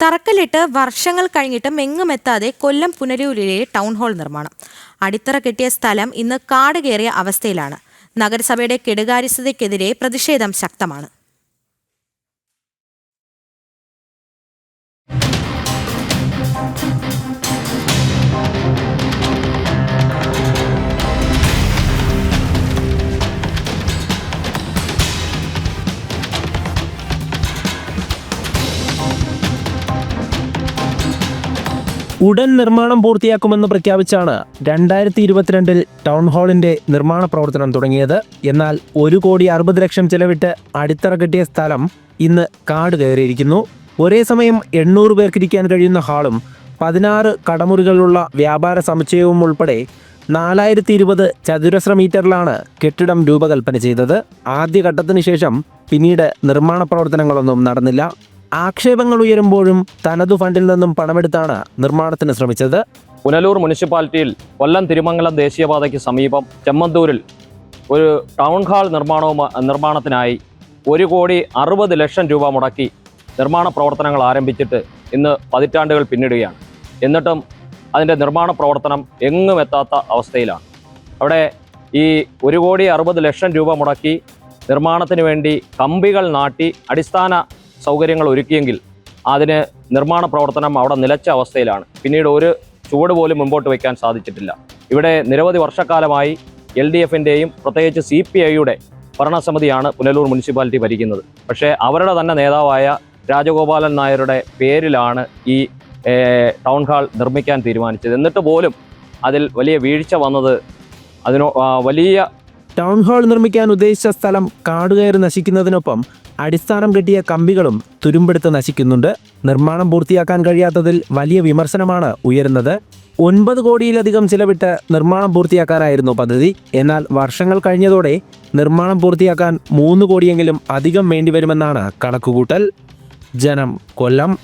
തറക്കല്ലിട്ട് വർഷങ്ങൾ കഴിഞ്ഞിട്ടും എങ്ങുമെത്താതെ കൊല്ലം പുനരൂരിലെ town hall നിർമ്മാണം. അടിത്തറ കെട്ടിയ സ്ഥലം ഇന്ന് കാട് കയറിയ അവസ്ഥയിലാണ്. നഗരസഭയുടെ കെടുകാര്യസ്ഥതയ്ക്കെതിരെ പ്രതിഷേധം ശക്തമാണ്. ഉടൻ നിർമ്മാണം പൂർത്തിയാക്കുമെന്ന് പ്രഖ്യാപിച്ചാണ് രണ്ടായിരത്തി ഇരുപത്തിരണ്ടിൽ ടൗൺ ഹാളിന്റെ നിർമ്മാണ പ്രവർത്തനം തുടങ്ങിയത്. എന്നാൽ ഒരു കോടി അറുപത് ലക്ഷം ചെലവിട്ട് അടിത്തറ കെട്ടിയ സ്ഥലം ഇന്ന് കാട് കയറിയിരിക്കുന്നു. ഒരേ സമയം എണ്ണൂറ് പേർക്കിരിക്കാൻ കഴിയുന്ന ഹാളും പതിനാറ് കടമുറികളുള്ള വ്യാപാര സമുച്ചയവും ഉൾപ്പെടെ നാലായിരത്തി ഇരുപത് ചതുരശ്ര മീറ്ററിലാണ് കെട്ടിടം രൂപകൽപ്പന ചെയ്തത്. ആദ്യഘട്ടത്തിന് ശേഷം പിന്നീട് നിർമ്മാണ പ്രവർത്തനങ്ങളൊന്നും നടന്നില്ല. ആക്ഷേപങ്ങൾ ഉയരുമ്പോഴും തനതു ഫണ്ടിൽ നിന്നും പണമെടുത്താണ് നിർമ്മാണത്തിന് ശ്രമിച്ചത്. പുനലൂർ മുനിസിപ്പാലിറ്റിയിൽ കൊല്ലം തിരുമംഗലം ദേശീയപാതയ്ക്ക് സമീപം ചെമ്മന്തൂരിൽ ഒരു ടൗൺ ഹാൾ നിർമ്മാണവും നിർമ്മാണത്തിനായി ഒരു കോടി അറുപത് ലക്ഷം രൂപ മുടക്കി നിർമ്മാണ പ്രവർത്തനങ്ങൾ ആരംഭിച്ചിട്ട് ഇന്ന് പതിറ്റാണ്ടുകൾ പിന്നിടുകയാണ്. എന്നിട്ടും അതിന്റെ നിർമ്മാണ പ്രവർത്തനം എങ്ങും എത്താത്ത അവസ്ഥയിലാണ്. അവിടെ ഈ ഒരു കോടി അറുപത് ലക്ഷം രൂപ മുടക്കി നിർമ്മാണത്തിന് വേണ്ടി കമ്പികൾ നാട്ടി അടിസ്ഥാന സൗകര്യങ്ങൾ ഒരുക്കിയെങ്കിൽ അതിന് നിർമ്മാണ പ്രവർത്തനം അവിടെ നിലച്ച അവസ്ഥയിലാണ്. പിന്നീട് ഒരു ചുവട് പോലും മുമ്പോട്ട് വയ്ക്കാൻ സാധിച്ചിട്ടില്ല. ഇവിടെ നിരവധി വർഷക്കാലമായി എൽ ഡി എഫിന്റെയും പ്രത്യേകിച്ച് സി പി ഐയുടെ ഭരണസമിതിയാണ് പുനലൂർ മുനിസിപ്പാലിറ്റി ഭരിക്കുന്നത്. പക്ഷേ അവരുടെ തന്നെ നേതാവായ രാജഗോപാലൻ നായരുടെ പേരിലാണ് ഈ ടൗൺ ഹാൾ നിർമ്മിക്കാൻ തീരുമാനിച്ചത്. എന്നിട്ട് പോലും അതിൽ വലിയ വീഴ്ച വന്നത് അതിനോ വലിയ ടൗൺ ഹാൾ നിർമ്മിക്കാൻ ഉദ്ദേശിച്ച സ്ഥലം കാടുകയറി നശിക്കുന്നതിനൊപ്പം അടിസ്ഥാനം കെട്ടിയ കമ്പികളും തുരുമ്പെടുത്ത് നശിക്കുന്നുണ്ട്. നിർമ്മാണം പൂർത്തിയാക്കാൻ കഴിയാത്തതിൽ വലിയ വിമർശനമാണ് ഉയരുന്നത്. ഒൻപത് കോടിയിലധികം ചിലവിട്ട് നിർമ്മാണം പൂർത്തിയാക്കാനായിരുന്നു പദ്ധതി. എന്നാൽ വർഷങ്ങൾ കഴിഞ്ഞതോടെ നിർമ്മാണം പൂർത്തിയാക്കാൻ മൂന്ന് കോടിയെങ്കിലും അധികം വേണ്ടിവരുമെന്നാണ് കണക്കുകൂട്ടൽ. ജനം കൊല്ലം.